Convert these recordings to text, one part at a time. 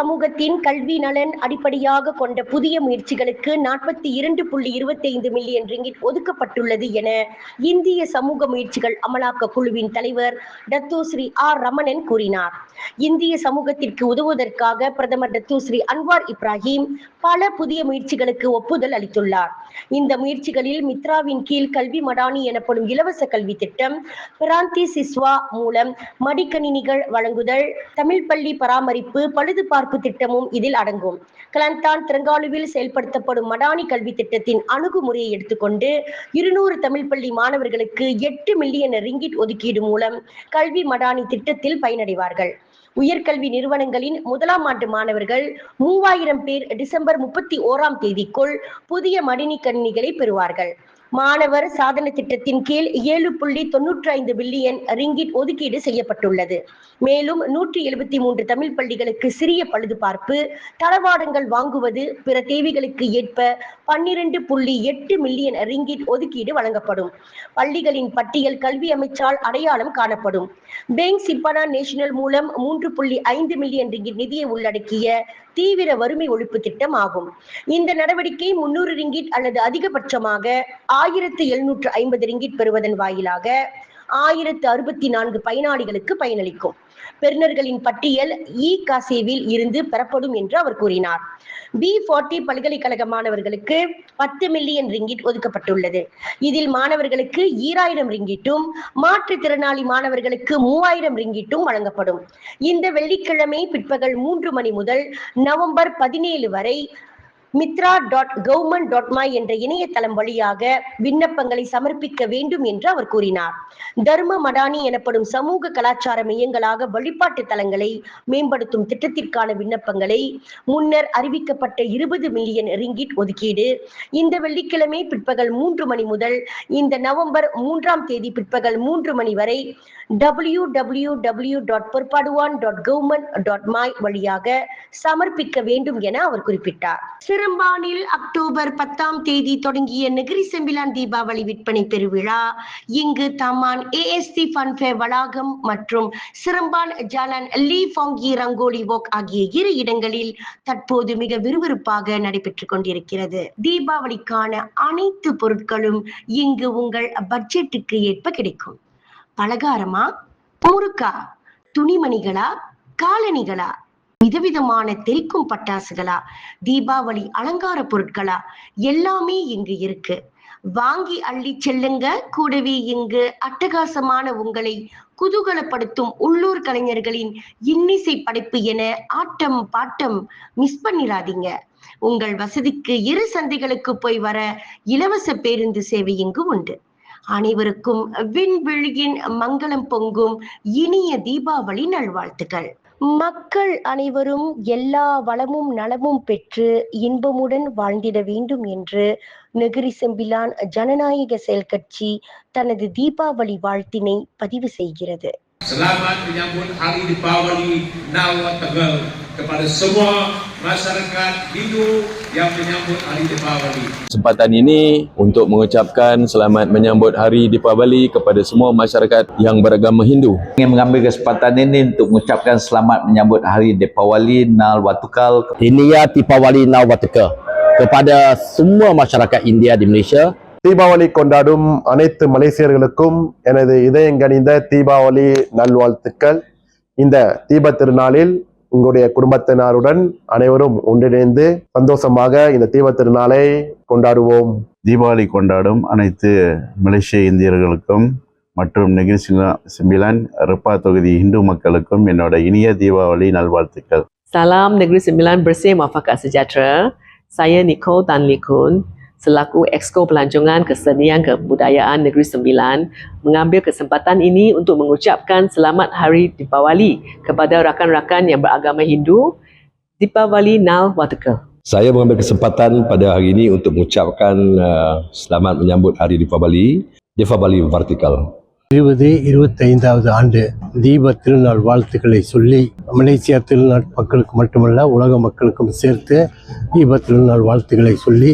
சமூகத்தின் கல்வி நலன் அடிப்படையாக கொண்ட புதிய முயற்சிகளுக்கு நாற்பத்தி இரண்டு புள்ளி இருபத்தைந்து மில்லியன் ரிங்கிட் ஒதுக்கப்பட்டுள்ளது என இந்திய சமூக முயற்சிகள் அமலாக்க குழுவின் தலைவர் டத்தோஸ்ரீ ஆர் ரமணன் கூறினார். இந்திய சமூகத்திற்கு உதவுவதற்காக பிரதமர் டத்தோஸ்ரீ அன்வார் இப்ராஹிம் பல புதிய முயற்சிகளுக்கு ஒப்புதல் அளித்துள்ளார். இந்த முயற்சிகளில் மித்ராவின் கீழ் கல்வி மடானி எனப்படும் இலவச கல்வி திட்டம் பிராந்தி சிஸ்வா மூலம் மடிக்கணினிகள் வழங்குதல் தமிழ் பள்ளி பராமரிப்பு பழுது பார்ப்பு திட்டமும் இதில் அடங்கும். கிளந்தான் திரங்காலுவில் செயல்படுத்தப்படும் மடானி கல்வி திட்டத்தின் அணுகுமுறையை எடுத்துக்கொண்டு இருநூறு தமிழ் பள்ளி மாணவர்களுக்கு எட்டு மில்லியன் ரிங்கிட் ஒதுக்கீடு மூலம் கல்வி மடானி திட்டத்தில் பயனடைவார்கள். உயர்கல்வி நிறுவனங்களின் முதலாம் ஆண்டு மாணவர்கள் மூவாயிரம் பேர் டிசம்பர் முப்பத்தி ஓராம் தேதிக்குள் புதிய மடினி கணினிகளை பெறுவார்கள். மாணவர் சாதனை திட்டத்தின் கீழ் ஏழு புள்ளி தொன்னூற்றி ஐந்து பில்லியன் ரிங்கிட் ஒதுக்கீடு செய்யப்பட்டுள்ளது. மேலும் நூற்றி எழுபத்தி மூன்று தமிழ் பள்ளிகளுக்கு சிறிய பழுதுபார்ப்பு தளவாடங்கள் வாங்குவது பிற தேவைகளுக்கு ஏற்ப பன்னிரண்டு புள்ளி எட்டு மில்லியன் ரிங்கிட் ஒதுக்கீடு வழங்கப்படும். பள்ளிகளின் பட்டியல் கல்வி அமைச்சால் அடையாளம் காணப்படும். பேங்க் சிப்பனா நேஷனல் மூலம் மூன்று புள்ளி ஐந்து மில்லியன் ரிங்கிட் நிதியை உள்ளடக்கிய தீவிர வறுமை ஒழிப்பு திட்டம் ஆகும் இந்த நடவடிக்கை முன்னூறு ரிங்கிட் அல்லது அதிகபட்சமாக ஆயிரத்து எழுநூற்று ஐம்பது ரிங்கிட் பெறுவதன் வாயிலாக ஆயிரத்து அறுபத்தி நான்கு பயனாளிகளுக்கு பயனளிக்கும். பெறுநர்களின் பட்டியல் இ காசேவில் இருந்து பெறப்படும் என்று அவர் கூறினார். பி ஃபார்ட்டி பல்கலைக்கழக மாணவர்களுக்கு பத்து மில்லியன் ரிங்கிட் ஒதுக்கப்பட்டுள்ளது. இதில் மாணவர்களுக்கு ஈராயிரம் ரிங்கிட்டும் மாற்றுத்திறனாளி மாணவர்களுக்கு மூவாயிரம் ரிங்கிட்டும் வழங்கப்படும். இந்த வெள்ளிக்கிழமை பிற்பகல் மூன்று மணி முதல் நவம்பர் பதினேழு வரை Mithra dot government dot my என்ற இணையதளம் வழியாக விண்ணப்பங்களை சமர்ப்பிக்க வேண்டும் என்று அவர் கூறினார். தர்ம மடானி எனப்படும் சமூக கலாச்சார மையங்களாக வழிபாட்டு தலங்களை மேம்படுத்தும் திட்டத்திற்கான விண்ணப்பங்களை முன்னர் அறிவிக்கப்பட்ட இருபது மில்லியன் ரிங்கிட் ஒதுக்கீடு இந்த வெள்ளிக்கிழமை பிற்பகல் மூன்று மணி முதல் இந்த நவம்பர் மூன்றாம் தேதி பிற்பகல் மூன்று மணி வரை டபிள்யூ டபிள்யூ டபிள்யூ டாட் பொற்பாடுவான் டாட் கவர்மெண்ட் டாட் மை வழியாக சமர்ப்பிக்க வேண்டும் என அவர் குறிப்பிட்டார். சிறம்பானில் அக்டோபர் பத்தாம் தேதி தொடங்கிய நெகிரி செம்பிலான் தீபாவளி விற்பனை பெருவிழா. இங்கு தமான் ஏஎஸ்டி ஃபன்ஃபே வளாகம் மற்றும் சிறம்பான் ஜாலன் லீ ஃபோங்கி ரங்கோலி வாக் ஆகிய இரு இடங்களில் தற்போது மிக விறுவிறுப்பாக நடைபெற்றுக் கொண்டிருக்கிறது. தீபாவளிக்கான அனைத்து பொருட்களும் இங்கு உங்கள் பட்ஜெட்டுக்கு ஏற்ப கிடைக்கும். பலகாரமா? முறுக்கா? துணிமணிகளா? காலணிகளா? விதவிதமான தெறிக்கும் பட்டாசுகளா? தீபாவளி அலங்கார பொருட்களா? எல்லாமே இங்கு இருக்கு. வாங்கி அள்ளி செல்லுங்க. கூடவே இங்கு அட்டகாசமான உங்களை குதூகலப்படுத்தும் உள்ளூர் கலைஞர்களின் இன்னிசை படைப்பு என ஆட்டம் பாட்டம் மிஸ் பண்ணிடாதீங்க உங்கள் வசதிக்கு இரு சந்தைகளுக்கு போய் வர இலவச பேருந்து சேவை இங்கு உண்டு. அனைவருக்கும் விண்வெளியின் மங்களம் பொங்கும் இனிய தீபாவளி நல்வாழ்த்துக்கள். மக்கள் அனைவரும் எல்லா வளமும் நலமும் பெற்று இன்பமுடன் வாழ்ந்திட வேண்டும் என்று நெகிரி செம்பிலான் ஜனநாயக செயல் கட்சி தனது தீபாவளி வாழ்த்தினை பதிவு செய்கிறது. Selamat menyambut Hari Deepawali Nawa Tegal kepada semua masyarakat Hindu yang menyambut Hari Deepawali. Kesempatan ini untuk mengucapkan selamat menyambut Hari Deepavali kepada semua masyarakat yang beragama Hindu. ingin mengambil kesempatan ini untuk mengucapkan selamat menyambut Hari Deepawali Nal Watukal Inia Tipawali Nawataka kepada semua masyarakat India di Malaysia Deepavali கொண்டாடும் அனைத்து மலேசியர்களுக்கும் எனது இதயங்கனிந்த தீபாவளி நல்வாழ்த்துக்கள் இந்த தீப திருநாளில் உங்களுடைய குடும்பத்தினருடன் அனைவரும் ஒன்றிணைந்து சந்தோஷமாக இந்த தீப திருநாளை கொண்டாடுவோம். தீபாவளி கொண்டாடும் அனைத்து மலேசிய இந்தியர்களுக்கும் மற்றும் நெகிரி சிம்பிலான் ரெப்பா தொகுதி இந்து மக்களுக்கும் என்னோட இனிய தீபாவளி நல்வாழ்த்துக்கள். Salam Negeri Sembilan bersih muafakat sejahtera. Saya Nicole Tan Likun selaku Exco Pelancongan Kesenian Kebudayaan Negeri Sembilan mengambil kesempatan ini untuk mengucapkan selamat Hari Deepawali kepada rakan-rakan yang beragama Hindu. Deepawali Nal Watakal. Saya mengambil kesempatan pada hari ini untuk mengucapkan uh, selamat menyambut Hari Deepavali, Deepavali Vertikal. இருபது இருபத்தைந்தாவது ஆண்டு தீப திருநாள் வாழ்த்துக்களை சொல்லி Malaysia திருநாள் மக்களுக்கு மட்டுமல்ல உலக மக்களுக்கும் சேர்த்து தீப திருநாள் வாழ்த்துக்களை சொல்லி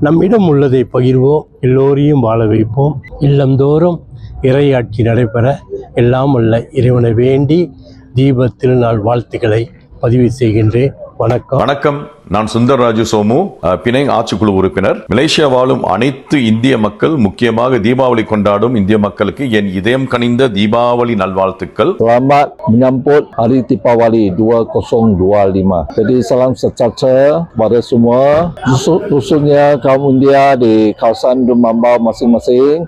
நம்மிடம் உள்ளதை பகிர்வோம் எல்லோரையும் வாழ வைப்போம். இல்லந்தோறும் இறையாட்சி நடைபெற எல்லாம் உள்ள இறைவனை வேண்டி தீப திருநாள் வாழ்த்துக்களை பதிவு செய்கின்றேன். வணக்கம் வணக்கம் நான் சுந்தர்ராஜு சோமு அஹ், பிணைங் ஆட்சிக்குழு உறுப்பினர் மலேசியா வாழும் அனைத்து இந்திய மக்கள் முக்கியமாக தீபாவளி கொண்டாடும் இந்திய மக்களுக்கு என் இதயம் கனிந்த தீபாவளி நல்வாழ்த்துக்கள் Selamat menyambut Hari Deepawali 2025. Jadi salam sejahtera kepada semua khususnya kaum India di kawasan Dumambau masing-masing.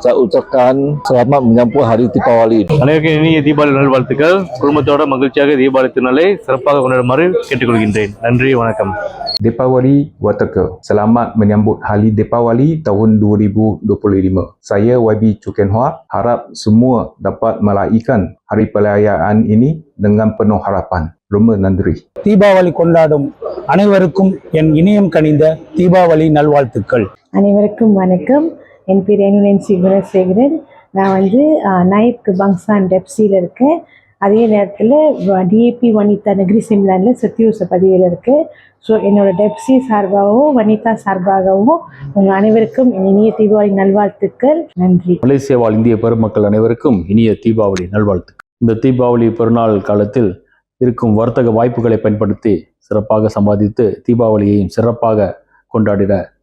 Saya ucapkan selamat menyambut Hari Deepawali. அனைவருக்கும் இனிய தீபாவளி நல்வாழ்த்துக்கள் குடும்பத்தோட மகிழ்ச்சியாக தீபாவளி திருநாளை சிறப்பாக கொண்டாடுமாறு கேட்டுக்கொள்கின்றேன் நன்றி வணக்கம் Deepawali Wataka. Selamat menyambut Hari Deepawali tahun 2025. Saya YB Chuken Hua harap semua dapat meraihkan hari perayaan ini dengan penuh harapan. ரொம்ப நன்றி தீபாவளி கொண்டாடும் அனைவருக்கும் என் இனியம் கனிந்த தீபாவளி நல்வாழ்த்துக்கள் அனைவருக்கும் வணக்கம் என் பேர் என்என்சி குணசேகரன் நான் வந்து நாயப் பங்சான் டெப்சியில் இருக்கேன். அதே நேரத்தில் டிஏபி வனிதா நெகிரி சிம்லானில் சத்தியூச பதிவில் இருக்கேன். ஸோ என்னோட டெப்சி சார்பாகவும் வனிதா சார்பாகவும் உங்கள் அனைவருக்கும் இனிய தீபாவளி நல்வாழ்த்துக்கள். நன்றி. மலேசியா வாழ் இந்திய பெருமக்கள் அனைவருக்கும் இனிய தீபாவளி நல்வாழ்த்துக்கள். இந்த தீபாவளி பெருநாள் காலத்தில் இருக்கும் வர்த்தக வாய்ப்புகளை பயன்படுத்தி சிறப்பாக சம்பாதித்து தீபாவளியையும் சிறப்பாக கொண்டாடிட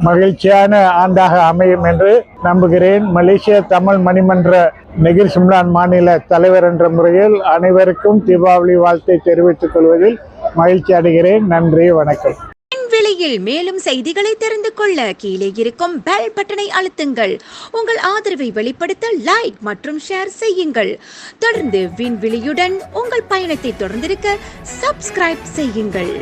மகிழ்ச்சியான ஆண்டாக அமையும் என்று நம்புகிறேன். மலேசிய தமிழ் மணிமன்ற நெகிர் சிம்லான் மாநில தலைவர் என்ற முறையில் அனைவருக்கும் தீபாவளி வாழ்த்தை தெரிவித்துக் கொள்வதில் மகிழ்ச்சி அடைகிறேன். நன்றி வணக்கம். விண்வெளியில் மேலும் செய்திகளை தெரிந்து கொள்ள கீழே இருக்கும் பெல் பட்டனை அழுத்துங்கள். உங்கள் ஆதரவை வெளிப்படுத்த லைக் மற்றும் ஷேர் செய்யுங்கள். தொடர்ந்து விண்வெளியுடன் உங்கள் பயணத்தை தொடர்ந்திருக்க சப்ஸ்கிரைப் செய்யுங்கள்.